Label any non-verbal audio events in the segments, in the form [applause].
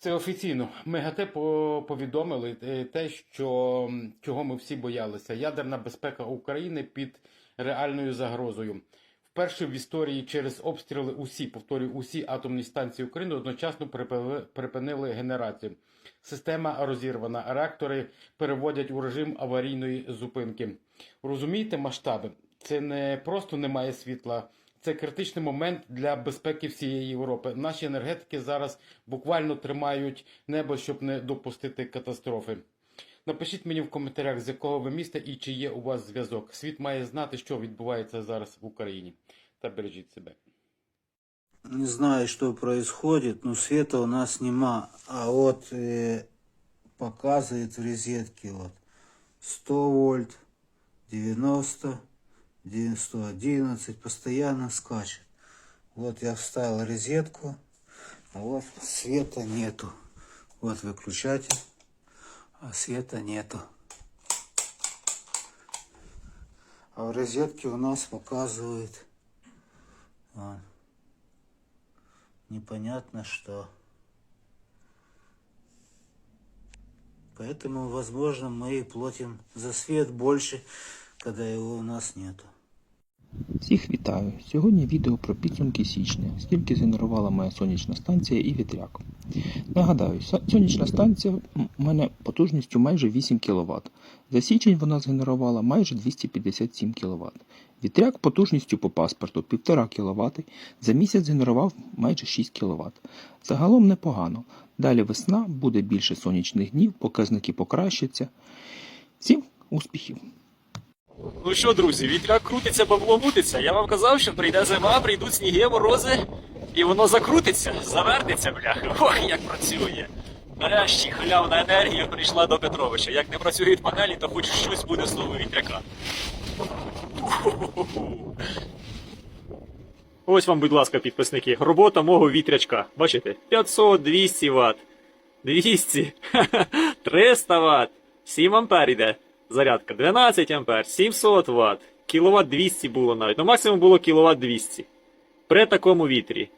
Це офіційно. МЕГАТЕ по- повідомили е, те, що чого ми всі боялися. Ядерна безпека України під реальною загрозою. Вперше в історії через обстріли усі, повторюю, усі атомні станції України одночасно припинили генерацію. Система розірвана, реактори переводять у режим аварійної зупинки. Розумієте масштаби? Це не просто немає світла, це критичний момент для безпеки всієї Європи. Наші енергетики зараз буквально тримають небо, щоб не допустити катастрофи. Напишіть мені в коментарях, з якого ви міста і чи є у вас зв'язок. Світ має знати, що відбувається зараз в Україні. Та бережіть себе. Не знаю, что происходит, но света у нас нема. А вот э, показывает в розетке вот 100 вольт, 90, 111, постоянно скачет. Вот я вставил розетку, а вот света нету. Вот выключатель, а света нету. А в розетке у нас показывает вон, непонятно что. Поэтому, возможно, мы и платим за свет больше, когда его у нас нету. Всіх вітаю! Сьогодні відео про підсумки січня, скільки згенерувала моя сонячна станція і вітряк. Нагадаю, сонячна станція у мене потужністю майже 8 кВт. За січень вона згенерувала майже 257 кВт. Вітряк потужністю по паспорту 1,5 кВт, за місяць згенерував майже 6 кВт. Загалом непогано. Далі весна, буде більше сонячних днів, показники покращаться. Всім успіхів! Ну що, друзі, вітряк крутиться, бабло мутиться. Я вам казав, що прийде зима, прийдуть сніги, морози, і воно закрутиться, завертиться, бляха. Ох, як працює. Нарешті халявна енергія прийшла до Петровича. Як не працюють панелі, то хоч щось буде з того вітряка. Ось вам, будь ласка, підписники. Робота мого вітрячка. Бачите? 500, 200 Вт. 200, 300 Вт, 7 ампер іде зарядка, 12 ампер, 700 Вт, кіловат 200 було навіть, ну максимум було кіловат 200 при такому вітрі.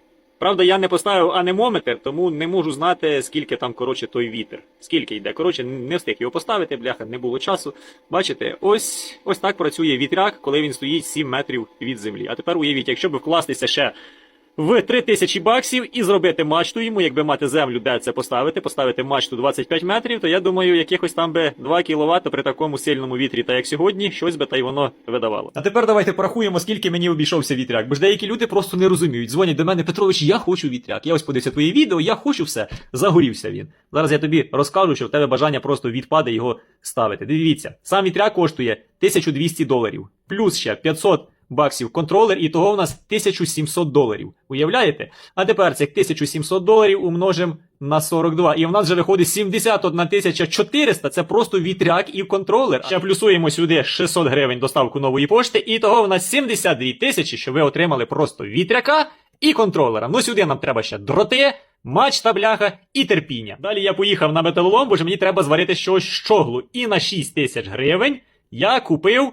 Правда, я не поставив анемометр, тому не можу знати, скільки там, коротше, той вітер. Скільки йде. Коротше, не встиг його поставити, бляха, не було часу. Бачите, ось ось так працює вітряк, коли він стоїть 7 метрів від землі. А тепер уявіть, якщо б вкластися ще в 3000 баксів і зробити мачту йому, якби мати землю, де це поставити, поставити мачту 25 метрів, то я думаю, якихось там би 2 кВт при такому сильному вітрі, та як сьогодні, щось би та й воно видавало. А тепер давайте порахуємо, скільки мені обійшовся вітряк. Бо ж деякі люди просто не розуміють. Дзвонять до мене, Петрович, я хочу вітряк. Я ось подивився твоє відео, я хочу все. Загорівся він. Зараз я тобі розкажу, що в тебе бажання просто відпаде його ставити. Дивіться, сам вітряк коштує 1200 доларів, плюс ще 500 баксів контролер, і того у нас 1700 доларів. Уявляєте? А тепер цих 1700 доларів умножимо на 42. І в нас вже виходить 71 400. Це просто вітряк і контролер. Ще плюсуємо сюди 600 гривень доставку нової пошти, і того в нас 72 тисячі, що ви отримали просто вітряка і контролера. Ну сюди нам треба ще дроти. Мачта бляха і терпіння. Далі я поїхав на металолом, бо ж мені треба зварити щось щоглу. І на 6 тисяч гривень я купив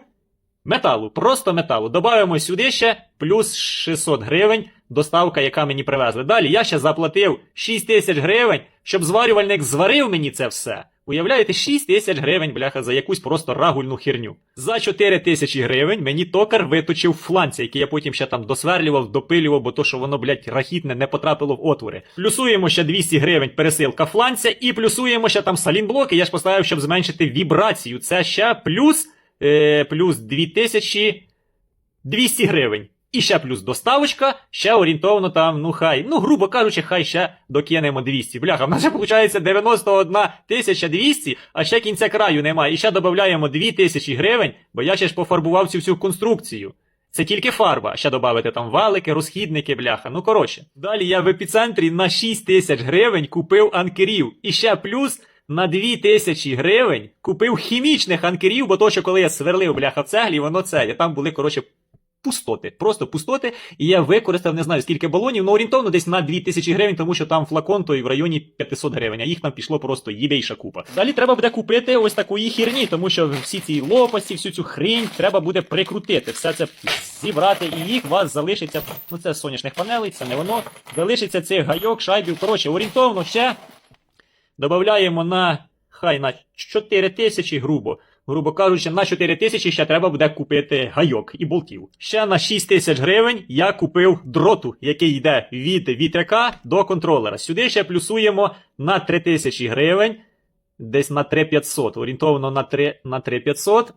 Металу, просто металу. Добавимо сюди ще плюс 600 гривень доставка, яка мені привезли. Далі я ще заплатив 6 тисяч гривень, щоб зварювальник зварив мені це все. Уявляєте, 6 тисяч гривень, бляха, за якусь просто рагульну херню. За 4 тисячі гривень мені токар виточив фланці, який я потім ще там досверлював, допилював, бо то, що воно, блядь, рахітне, не потрапило в отвори. Плюсуємо ще 200 гривень пересилка фланця, і плюсуємо ще там салінблоки. Я ж поставив, щоб зменшити вібрацію. Це ще плюс е, плюс 2200 гривень. І ще плюс доставочка, ще орієнтовно там, ну хай, ну, грубо кажучи, хай ще докинемо 200. Бляха, в нас вже виходить 91 200, а ще кінця краю немає. І ще додаємо 2000 гривень, бо я ще ж пофарбував цю всю конструкцію. Це тільки фарба, ще додати там валики, розхідники, бляха. Ну коротше. Далі я в епіцентрі на 6 тисяч гривень купив анкерів. І ще плюс на 2 тисячі гривень купив хімічних анкерів, бо то, що коли я сверлив бляха цеглі, воно це. І там були, коротше, пустоти. Просто пустоти. І я використав не знаю скільки балонів, ну орієнтовно десь на 2 тисячі гривень, тому що там флакон той в районі 500 гривень, а їх там пішло просто їбейша купа. Далі треба буде купити ось такої хірні, тому що всі ці лопасті, всю цю хрінь треба буде прикрутити. Все це зібрати, і їх у вас залишиться. Ну це сонячних панелей, це не воно. Залишиться цих гайок, шайбів. Коротше, орієнтовно ще Додаємо на хай на 4 тисячі, грубо. Грубо кажучи, на 4 тисячі ще треба буде купити гайок і болтів. Ще на 6 тисяч гривень я купив дроту, який йде від вітряка до контролера. Сюди ще плюсуємо на 3 тисячі гривень, десь на 3500, орієнтовно на 3 на 3500.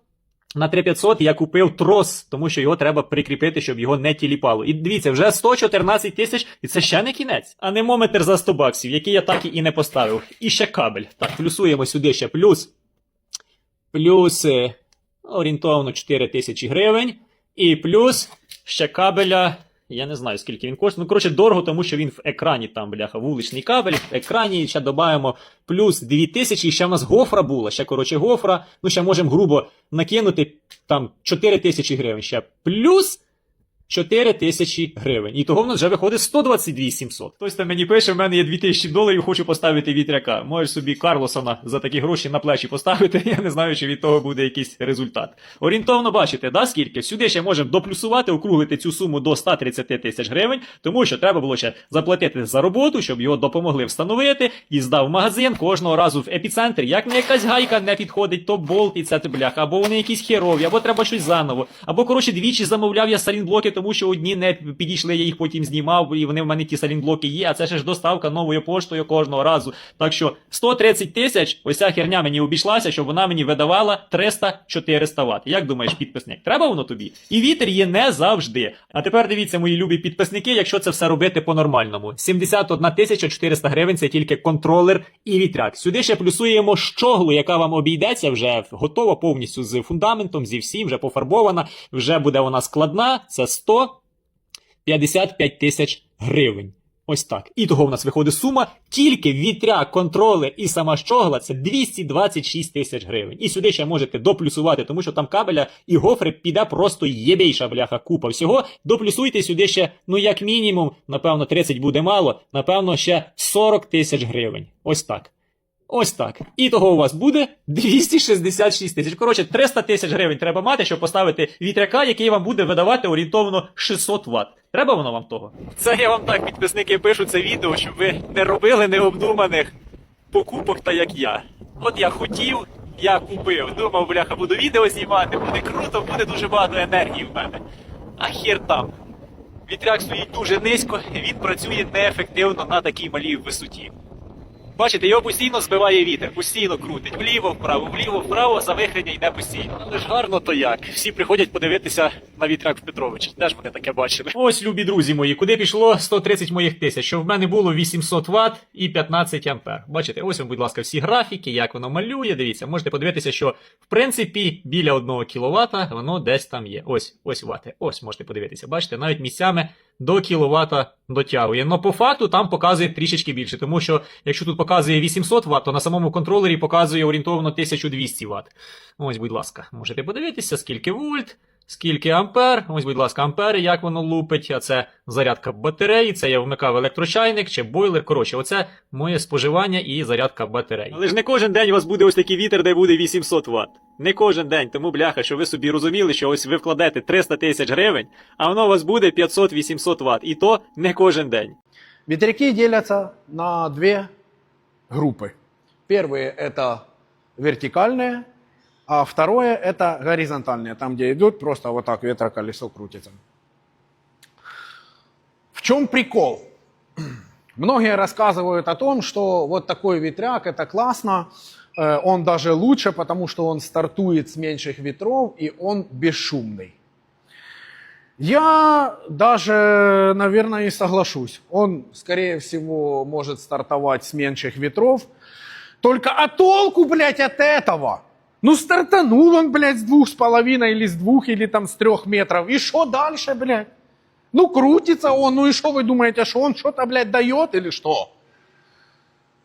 На 3500 я купив трос, тому що його треба прикріпити, щоб його не тіліпало. І дивіться, вже 114 тисяч, і це ще не кінець. Анемометр за 100 баксів, який я так і не поставив. І ще кабель. Так, плюсуємо сюди ще плюс. Плюс е, орієнтовно 4 тисячі гривень. І плюс ще кабеля. Я не знаю, скільки він коштує. Ну, коротше, дорого, тому що він в екрані там, бляха, вуличний кабель, в екрані ще додаємо плюс 2000, і ще в нас гофра була, ще, коротше, гофра. Ну, ще можемо грубо накинути там 4 тисячі гривень ще. Плюс 4 тисячі гривень. І того в нас вже виходить 122 700. Хтось там мені пише, в мене є 2000 доларів, хочу поставити вітряка. Можеш собі Карлосона за такі гроші на плечі поставити. [laughs] Я не знаю, чи від того буде якийсь результат. Орієнтовно бачите, да, скільки? Сюди ще можемо доплюсувати, округлити цю суму до 130 тисяч гривень, тому що треба було ще заплатити за роботу, щоб його допомогли встановити, і здав магазин кожного разу в епіцентрі. Як не якась гайка не підходить, то болт і це бляха, або вони якісь херові, або треба щось заново. Або, коротше, двічі замовляв я салінблоки, тому що одні не підійшли, я їх потім знімав, і вони в мене ті салінблоки є, а це ще ж доставка новою поштою кожного разу. Так що 130 тисяч, ось ця херня мені обійшлася, щоб вона мені видавала 300-400 Вт. Як думаєш, підписник? Треба воно тобі? І вітер є не завжди. А тепер дивіться, мої любі підписники, якщо це все робити по-нормальному. 71 тисяча 400 гривень це тільки контролер і вітряк. Сюди ще плюсуємо щоглу, яка вам обійдеться вже готова повністю з фундаментом, зі всім, вже пофарбована. Вже буде вона складна. Це 100 55 тисяч гривень. Ось так. І того в нас виходить сума тільки вітряк, контролер і сама щогла це 226 тисяч гривень. І сюди ще можете доплюсувати, тому що там кабеля і гофри піде просто єбейша бляха купа всього. Доплюсуйте сюди ще, ну як мінімум, напевно, 30 буде мало, напевно, ще 40 тисяч гривень. Ось так. Ось так. І того у вас буде 266 тисяч. Коротше, 300 тисяч гривень треба мати, щоб поставити вітряка, який вам буде видавати орієнтовно 600 Вт. Треба воно вам того? Це я вам так, підписники, пишу це відео, щоб ви не робили необдуманих покупок, та як я. От я хотів, я купив. Думав, бляха, буду відео знімати, буде круто, буде дуже багато енергії в мене. А хер там. Вітряк стоїть дуже низько, він працює неефективно на такій малій висоті. Бачите, його постійно збиває вітер, постійно крутить. Вліво, вправо, вліво, вправо, завихрення йде постійно. Але ж гарно то як. Всі приходять подивитися на вітряк в Петровичі. Теж вони таке бачили. Ось, любі друзі мої, куди пішло 130 моїх тисяч, що в мене було 800 Вт і 15 ампер. Бачите, ось вам, будь ласка, всі графіки, як воно малює. Дивіться, можете подивитися, що в принципі біля 1 кВт воно десь там є. Ось, ось вати. Ось можете подивитися. Бачите, навіть місцями до кіловата дотягує. Но по факту там показує трішечки більше, тому що якщо тут показує 800 Вт, то на самому контролері показує орієнтовно 1200 Вт. Ось, будь ласка, можете подивитися, скільки вольт, скільки ампер. Ось, будь ласка, ампери, як воно лупить. А це зарядка батареї, це я вмикав електрочайник чи бойлер. Коротше, оце моє споживання і зарядка батареї. Але ж не кожен день у вас буде ось такий вітер, де буде 800 Вт. Не кожен день, тому бляха, що ви собі розуміли, що ось ви вкладете 300 тисяч гривень, а воно у вас буде 500-800 Вт. І то не кожен день. Ветряки делятся на две группы. Первые это вертикальные, а второе это горизонтальные, там где идут просто вот так ветроколесо крутится. В чем прикол? Многие рассказывают о том, что вот такой ветряк это классно, э, он даже лучше, потому что он стартует с меньших ветров и он бесшумный. Я даже, наверное, и соглашусь. Он, скорее всего, может стартовать с меньших ветров. Только а толку, блядь, от этого? Ну, стартанул он, блядь, с двух с половиной или с двух, или там с трех метров. И что дальше, блядь? Ну, крутится он, ну и что вы думаете, что он что-то, блядь, дает или что?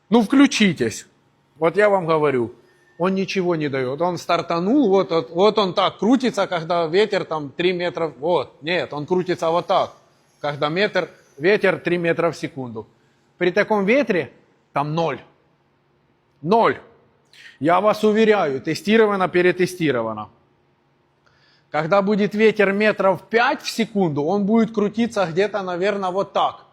Ну, включитесь. Вот я вам говорю, он ничего не дает. Он стартанул, вот, вот, вот он так крутится, когда ветер там 3 метра, вот, нет, он крутится вот так, когда метр, ветер 3 метра в секунду. При таком ветре там ноль. Ноль. Я вас уверяю, тестировано, перетестировано. Когда будет ветер метров 5 в секунду, он будет крутиться где-то, наверное, вот так.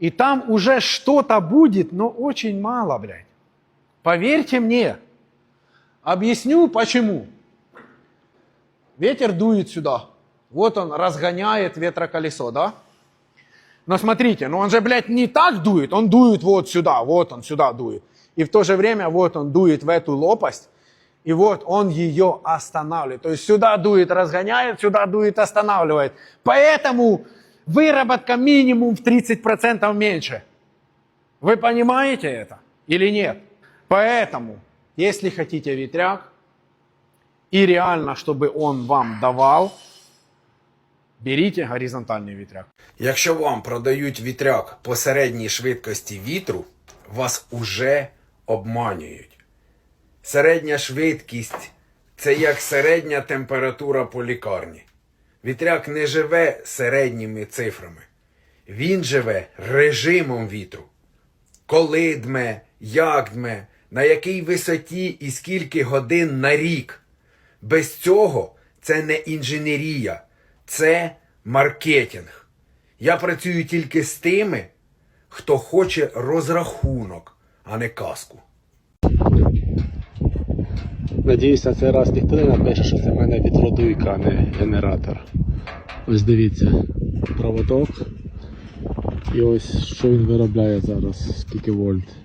И там уже что-то будет, но очень мало, блядь. Поверьте мне. Объясню почему. Ветер дует сюда. Вот он разгоняет ветроколесо, да? Но смотрите, ну он же, блядь, не так дует, он дует вот сюда, вот он сюда дует. И в то же время вот он дует в эту лопасть, и вот он ее останавливает. То есть сюда дует, разгоняет, сюда дует, останавливает. Поэтому выработка минимум в 30% меньше. Вы понимаете это или нет? Поэтому, если хотите ветряк, и реально, чтобы он вам давал, берите горизонтальный ветряк. Якщо вам продають вітряк по середній швидкості вітру, вас уже обманюють. Середня швидкість це як середня температура по лікарні. Вітряк не живе середніми цифрами. Він живе режимом вітру. Коли дме, як дме, на якій висоті і скільки годин на рік. Без цього це не інженерія, це маркетинг. Я працюю тільки з тими, хто хоче розрахунок, а не казку. Надіюся, цей раз ніхто не напише, що це в мене вітродуйка, а не генератор. Ось дивіться, проводок. І ось що він виробляє зараз, скільки вольт.